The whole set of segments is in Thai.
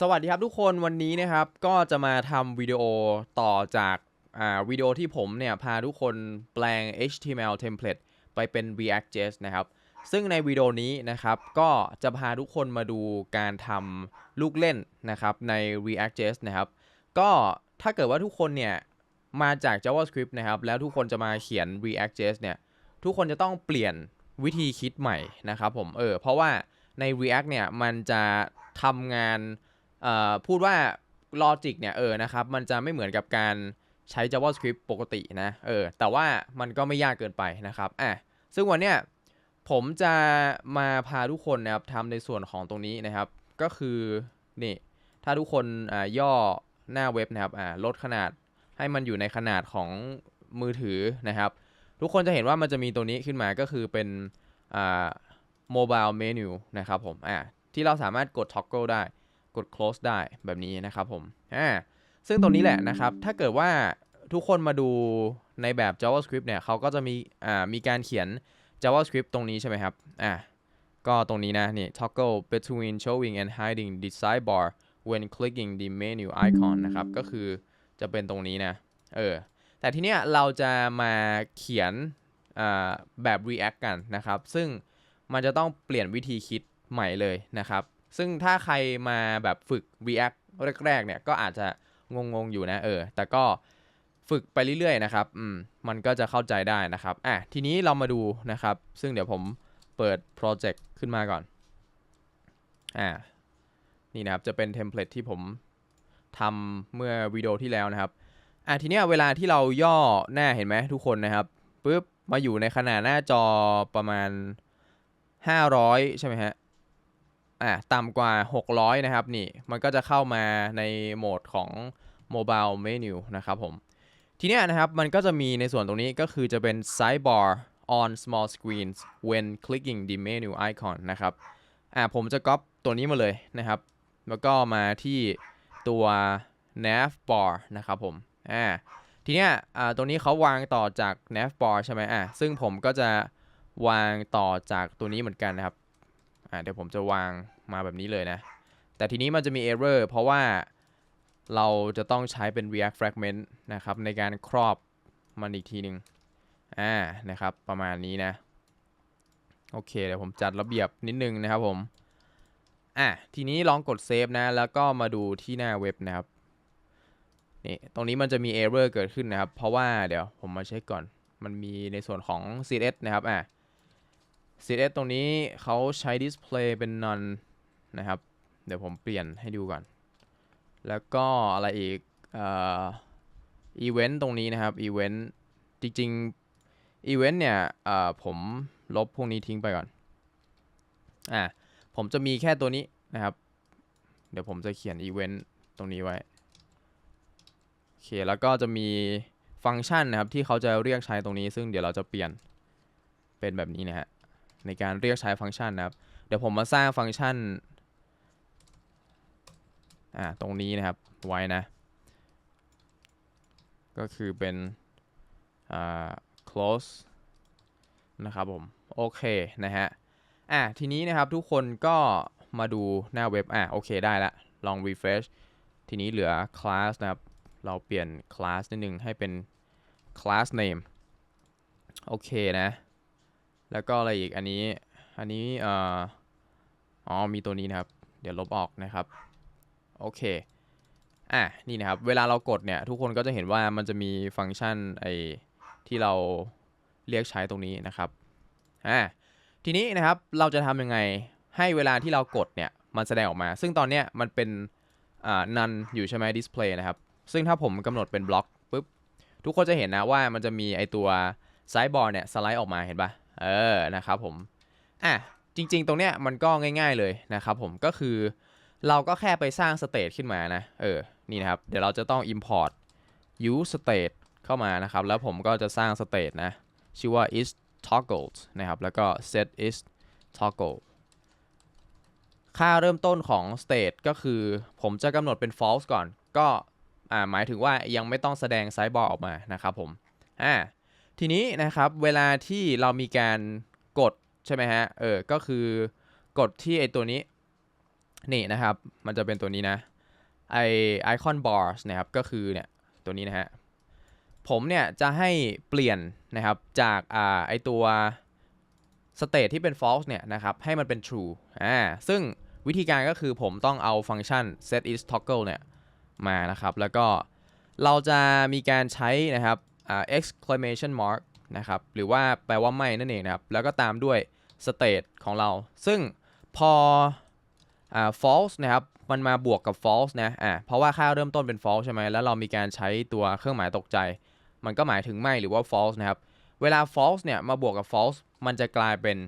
สวัสดีครับทุกคนวันนี้นะครับก็จะมาทำวิดีโอต่อจากอ่าวิดีโอที่ผมเนี่ยพาทุกคนแปลง HTML template ไปเป็น React.js นะครับ ซึ่งในวิดีโอนี้นะครับก็จะพาทุกคนมาดูการทำลูกเล่นนะครับใน React.js นะครับก็ถ้าเกิดว่าทุกคนเนี่ยมาจาก JavaScript นะครับแล้วทุกคนจะมาเขียน React.js เนี่ยทุกคนจะต้องเปลี่ยนวิธีคิดใหม่นะครับผมเออเพราะว่าใน React เนี่ยมันจะทำงาน พูดว่า logic เนี่ยเออนะครับมันจะไม่เหมือนกับการใช้ JavaScript ปกตินะเออแต่ว่ามันก็ไม่ยากเกินไปนะครับอะซึ่งวันเนี้ยผมจะมาพาทุกคนนะครับทำในส่วนของตรงนี้นะครับ ก็คือนี่ถ้าทุกคนอ่าย่อหน้าเว็บนะครับอ่าลดขนาดให้มันอยู่ในขนาดของมือถือนะครับ ทุกคนจะเห็นว่ามันจะมีตัวนี้ขึ้นมาก็คือเป็นอ่า mobile menu นะครับผมอ่าที่เราสามารถกด toggle ได้ กด close ได้แบบนี้นะครับผมอ่าซึ่งตรงนี้แหละนะครับ ถ้าเกิดว่าทุกคนมาดูในแบบ JavaScript เนี่ยเขาก็จะมีอ่ามีการเขียน JavaScript ตรงนี้ใช่ไหมครับอ่าก็ตรงนี้นะนี่ toggle between showing and hiding the sidebar when clicking the menu icon นะครับ ก็คือจะเป็นตรงนี้นะ เออ แต่ทีเนี้ยเราจะมาเขียนอ่าแบบ React กันนะครับ ซึ่งมันจะต้องเปลี่ยนวิธีคิดใหม่เลยนะครับ ซึ่งถ้าใครมาแบบฝึก React แรกๆเนี่ยก็อาจจะงงๆอยู่นะเออ แต่ก็ฝึกไปเรื่อยๆนะครับอืมมันก็จะเข้าใจได้นะครับอะทีนี้เรามาดูนะครับ ซึ่งเดี๋ยวผมเปิดโปรเจกต์ขึ้นมาก่อนอ่านี่นะครับจะเป็นเทมเพลตที่ผมทำเมื่อวิดีโอที่แล้วนะครับอะทีเนี้ยเวลาที่เราย่อหน้าเห็นไหมทุกคนนะครับปุ๊บมาอยู่ในขนาดหน้าจอประมาณ 500 ใช่ไหมฮะ อะต่ำกว่า 600 นะครับนี่มันก็จะเข้ามาในโหมดของ mobile menu นะครับผมทีเนี้ยนะครับมันก็จะมีในส่วนตรงนี้ก็คือจะเป็น sidebar on small screens when clicking the menu icon นะครับอะผมจะก๊อปตัวนี้มาเลยนะครับ แล้วก็มาที่ตัว nav bar นะครับผมอ่าทีเนี้ยอ่าตรงนี้เขาวางต่อจาก nav bar ใช่ไหมอ่าซึ่งผมก็จะวางต่อจากตัวนี้เหมือนกันนะครับ อ่าเดี๋ยวผมจะวางมาแบบนี้เลยนะ แต่ทีนี้มันจะมี error เพราะว่าเราจะต้องใช้เป็น react fragment นะครับ ในการครอบมันอีกทีหนึ่งอ่านะครับ ประมาณนี้นะ โอเค เดี๋ยวผมจัดระเบียบนิดนึงนะครับผม อะทีนี้ลองกดเซฟนะ แล้วก็มาดูที่หน้าเว็บนะครับนี่ตรงนี้มันจะมี error เกิดขึ้นนะครับ เพราะว่าเดี๋ยวผมมาเช็คก่อน มันมีในส่วนของ CSS นะครับ อะ CS ตรงนี้เขาใช้ display เป็น none นะครับ เดี๋ยวผมเปลี่ยนให้ดูก่อน แล้วก็อะไรอีกอ่อ event ตรงนี้นะครับ event จริงๆ event เนี่ยผมลบพวกนี้ทิ้งไปก่อนอะผมจะมีแค่ตัวนี้นะครับ เดี๋ยวผมจะเขียน event ตรงนี้ไว้โอเคแล้วก็จะมีฟังก์ชันนะครับที่เขาจะเรียกใช้ตรงนี้ ซึ่งเดี๋ยวเราจะเปลี่ยนเป็นแบบนี้นะฮะ ในการเรียกใช้ฟังก์ชันนะครับ เดี๋ยวผมมาสร้างฟังก์ชันอ่าตรงนี้นะครับไว้นะ ก็คือเป็นอ่า close นะครับผมโอเคนะฮะอะทีนี้นะครับทุกคนก็มาดูหน้าเว็บอะโอเคได้ละ ลอง refresh ทีนี้เหลือ class นะครับ เราเปลี่ยน class นิดนึงให้เป็น class name โอเคนะ แล้วก็อะไรอีกอันนี้อันนี้เอ่ออ๋อมีตัวนี้นะครับ เดี๋ยวลบออกนะครับโอเคอะนี่นะครับ เวลาเรากดเนี่ย ทุกคนก็จะเห็นว่ามันจะมีฟังก์ชันไอที่เราเรียกใช้ตรงนี้นะครับอ่าทีนี้นะครับเราจะทำยังไงให้เวลาที่เรากดเนี่ย มันแสดงออกมา ซึ่งตอนเนี้ยมันเป็นอ่า none อยู่ใช่ไหม display นะครับ ซึ่งถ้าผมกำหนดเป็นบล็อกปุ๊บทุกคนจะเห็นนะว่ามันจะมีไอตัว sideboard เนี่ยสไลด์ออกมาเห็นปะ เออนะครับผมอะจริง ๆ ตรงเนี้ยมันก็ง่าย ๆเลยนะครับผมก็คือเราก็แค่ไปสร้าง state ขึ้นมานะเออนี่นะครับ เดี๋ยวเราจะต้อง import use state เข้ามานะครับ แล้วผมก็จะสร้าง state นะ ชื่อว่า is toggled นะครับ แล้วก็ set is toggle ค่าเริ่มต้นของ state ก็คือผมจะกำหนดเป็น false ก่อน ก็อ่าหมายถึงว่ายังไม่ต้องแสดง sidebar ออกมานะครับผมอ่า ทีนี้นะครับเวลาที่เรามีการกดใช่ไหมฮะเออก็คือกดที่ไอตัวนี้นี่นะครับ มันจะเป็นตัวนี้นะไอไอคอน bars นะครับก็คือเนี่ยตัวนี้นะฮะผมเนี่ยจะให้เปลี่ยนนะครับจากอ่าไอตัว state ที่เป็น false เนี่ยนะครับให้มันเป็น true อ่าซึ่งวิธีการก็คือผมต้องเอาฟังก์ชัน set is toggle เนี่ยมานะครับ แล้วก็เราจะมีการใช้นะครับ exclamation mark นะครับหรือว่าแปลว่าไม่นั่นเองนะครับ แล้วก็ตามด้วย state ของเรา ซึ่งพออ่า false นะครับมันมาบวกกับ false นะอ่าเพราะว่าค่าเริ่มต้นเป็น false ใช่ไหมแล้วเรามีการใช้ตัวเครื่องหมายตกใจ มันก็หมายถึงไม่หรือว่า false นะครับ เวลา false เนี่ยมาบวกกับ false มันจะกลายเป็น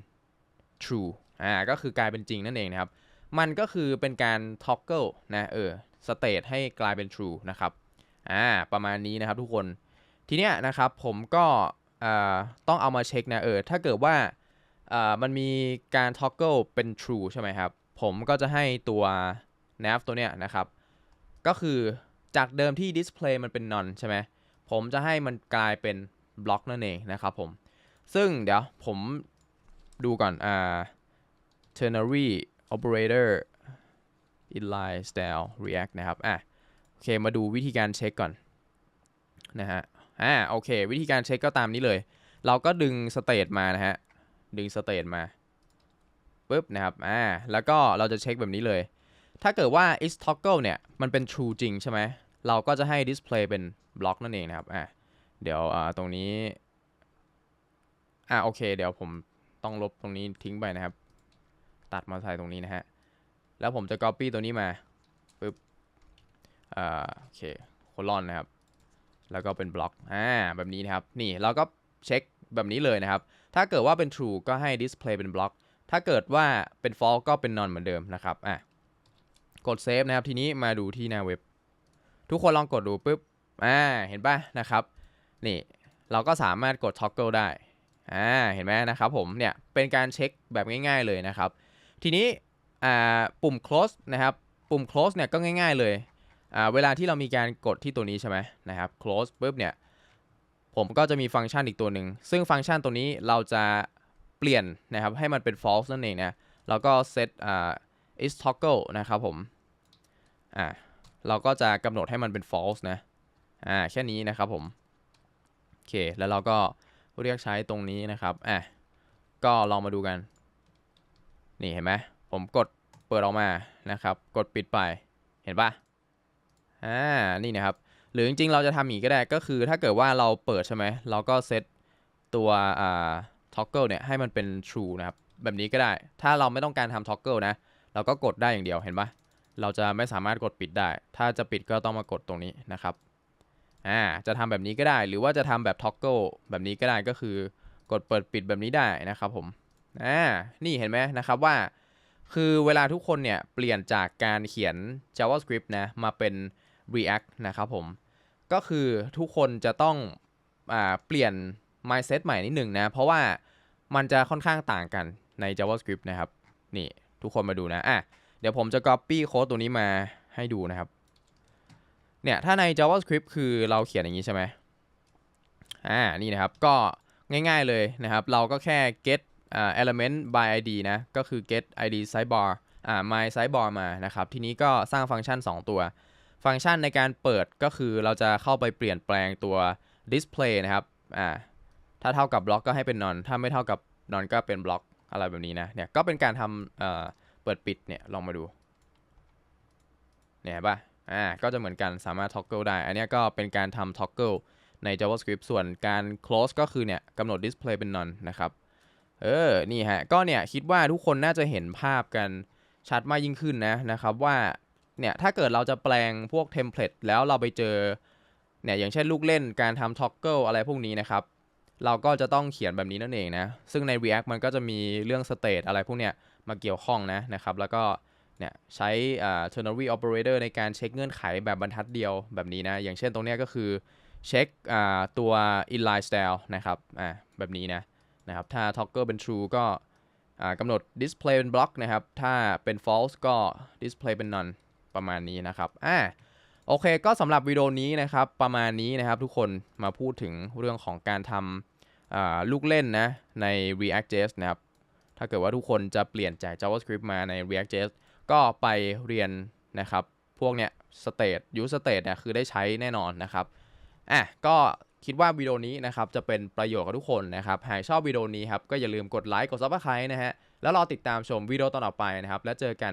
true อ่าก็คือกลายเป็นจริงนั่นเองนะครับ มันก็คือเป็นการ toggle นะเออ state ให้กลายเป็น true นะครับอ่าประมาณนี้นะครับทุกคน ทีเนี้ยนะครับผมก็ต้องเอามาเช็คนะเออถ้าเกิดว่าอ่ามันมีการ toggle เป็น true ใช่ไหมครับ ผมก็จะให้ตัว nav ตัวเนี้ยนะครับ ก็คือจากเดิมที่ display มันเป็น none ใช่ไหมผมจะให้มันกลายเป็น block นั่นเองนะครับผม ซึ่งเดี๋ยวผมดูก่อนอ่า ternary operator inline style react นะครับอะโอเคมาดูวิธีการเช็คก่อนนะฮะ อ่าโอเค วิธีการเช็คก็ตามนี้เลย เราก็ดึง state มานะฮะ ดึง state มาปุ๊บนะครับอ่าแล้วก็เราจะเช็คแบบนี้เลย ถ้าเกิดว่า is toggle เนี่ย มันเป็น true จริงใช่ไหมเราก็จะให้ display เป็น block นั่นเองนะครับอ่าเดี๋ยวอ่าตรงนี้อ่าโอเค เดี๋ยวผมต้องลบตรงนี้ทิ้งไปนะครับ ตัดมาใส่ตรงนี้นะฮะ แล้วผมจะ copy ตัวนี้มาปุ๊บอ่าโอเคโคลอนนะครับ แล้วก็เป็นบล็อกอ่าแบบนี้นะครับ นี่เราก็เช็คแบบนี้เลยนะครับ ถ้าเกิดว่าเป็น true ก็ให้ display เป็นบล็อก ถ้าเกิดว่าเป็น false ก็เป็น none เหมือนเดิมนะครับอะกด save นะครับ ทีนี้มาดูที่หน้าเว็บ ทุกคนลองกดดูปุ๊บอ่าเห็นป่ะนะครับ นี่เราก็สามารถกด toggle ได้อ่าเห็นไหมนะครับผมเนี่ยเป็นการเช็คแบบง่าย ๆเลยนะครับ ทีนี้อ่าปุ่ม close นะครับ ปุ่ม close เนี่ยก็ง่าย ๆเลย อ่าเวลาที่เรามีการกดที่ตัวนี้ใช่ไหมนะครับ close ปุ๊บเนี่ยผมก็จะมีฟังก์ชันอีกตัวหนึ่งซึ่งฟังก์ชันตัวนี้เราจะเปลี่ยนนะครับให้มันเป็น false นั่นเองนะแล้วก็ set อ่า is toggle นะครับผมอ่าเราก็จะกำหนดให้มันเป็น false นะอ่าแค่นี้นะครับผมโอเคแล้วเราก็เรียกใช้ตรงนี้นะครับอะก็ลองมาดูกัน นี่เห็นไหมผมกดเปิดออกมานะครับ กดปิดไปเห็นปะ อ่านี่นะครับ หรือจริงๆเราจะทำอีกก็ได้ก็คือถ้าเกิดว่าเราเปิดใช่ไหมเราก็เซตตัวอ่า toggle เนี่ยให้มันเป็น true นะครับ แบบนี้ก็ได้ ถ้าเราไม่ต้องการทำ toggle นะ เราก็กดได้อย่างเดียวเห็นปะเราจะไม่สามารถกดปิดได้ ถ้าจะปิดก็ต้องมากดตรงนี้นะครับอ่าจะทำแบบนี้ก็ได้หรือว่าจะทำแบบ toggle แบบนี้ก็ได้ก็คือกดเปิดปิดแบบนี้ได้นะครับผมอ่านี่เห็นไหมนะครับว่า คือเวลาทุกคนเนี่ยเปลี่ยนจากการเขียน JavaScript นะมาเป็น React นะครับผม ก็คือทุกคนจะต้องอ่าเปลี่ยน mindset ใหม่นิดหนึ่งนะ เพราะว่ามันจะค่อนข้างต่างกันใน JavaScript นะครับ นี่ทุกคนมาดูนะอะเดี๋ยวผมจะ copy โค้ดตัวนี้มาให้ดูนะครับ เนี่ยถ้าใน JavaScript คือเราเขียนอย่างนี้ใช่ไหมอ่า นี่นะครับ ก็ง่ายๆเลยนะครับ เราก็แค่ get อ่า element by id นะ ก็คือ get id sidebar อ่า my sidebar มานะครับ ทีนี้ก็สร้างฟังก์ชัน 2 ตัว ฟังก์ชันในการเปิดก็คือเราจะเข้าไปเปลี่ยนแปลงตัว display นะครับอ่าถ้าเท่ากับบล็อกก็ให้เป็น none ถ้าไม่เท่ากับ none ก็เป็นบล็อกอะไรแบบนี้นะเนี่ยก็เป็นการทำเอ่อเปิดปิดเนี่ยลองมาดูเนี่ยป่ะอ่าก็จะเหมือนกันสามารถ toggle ได้ อันนี้ก็เป็นการทำ toggle ใน JavaScript ส่วนการ close ก็คือเนี่ยกำหนด display เป็น none นะครับ เออ นี่ฮะ ก็เนี่ยคิดว่าทุกคนน่าจะเห็นภาพกันชัดมากยิ่งขึ้นนะนะครับว่า เนี่ยถ้าเกิดเราจะแปลงพวกเทมเพลตแล้วเราไปเจอเนี่ยอย่างเช่นลูกเล่นการทำ toggle อะไรพวกนี้นะครับ เราก็จะต้องเขียนแบบนี้นั่นเองนะ ซึ่งใน React มันก็จะมีเรื่อง state อะไรพวกเนี้ยมาเกี่ยวข้องนะนะครับ แล้วก็เนี่ยใช้ ternary operator ในการเช็คเงื่อนไขแบบบรรทัดเดียวแบบนี้นะ อย่างเช่นตรงเนี้ยก็คือเช็คอ่าตัว inline style นะครับอ่าแบบนี้นะนะครับ ถ้า toggle เป็น true ก็อ่ากำหนด display เป็น block นะครับ ถ้าเป็น false ก็ display เป็น none ประมาณนี้นะครับอ่าโอเคก็สำหรับวิดีโอนี้นะครับประมาณนี้นะครับทุกคนมาพูดถึงเรื่องของการทำอ่าลูกเล่นนะใน React.js นะครับถ้าเกิดว่าทุกคนจะเปลี่ยนจาก JavaScript มาใน React.js ก็ไปเรียนนะครับ พวกเนี้ยสเตทยูสเตทเนี่ยคือได้ใช้แน่นอนนะครับอะก็คิดว่าวิดีโอนี้นะครับจะเป็นประโยชน์กับทุกคนนะครับหากชอบวิดีโอนี้ครับก็อย่าลืมกดไลค์กดซับสไครต์นะฮะแล้วรอติดตามชมวิดีโอต่อไปนะครับแล้วเจอกัน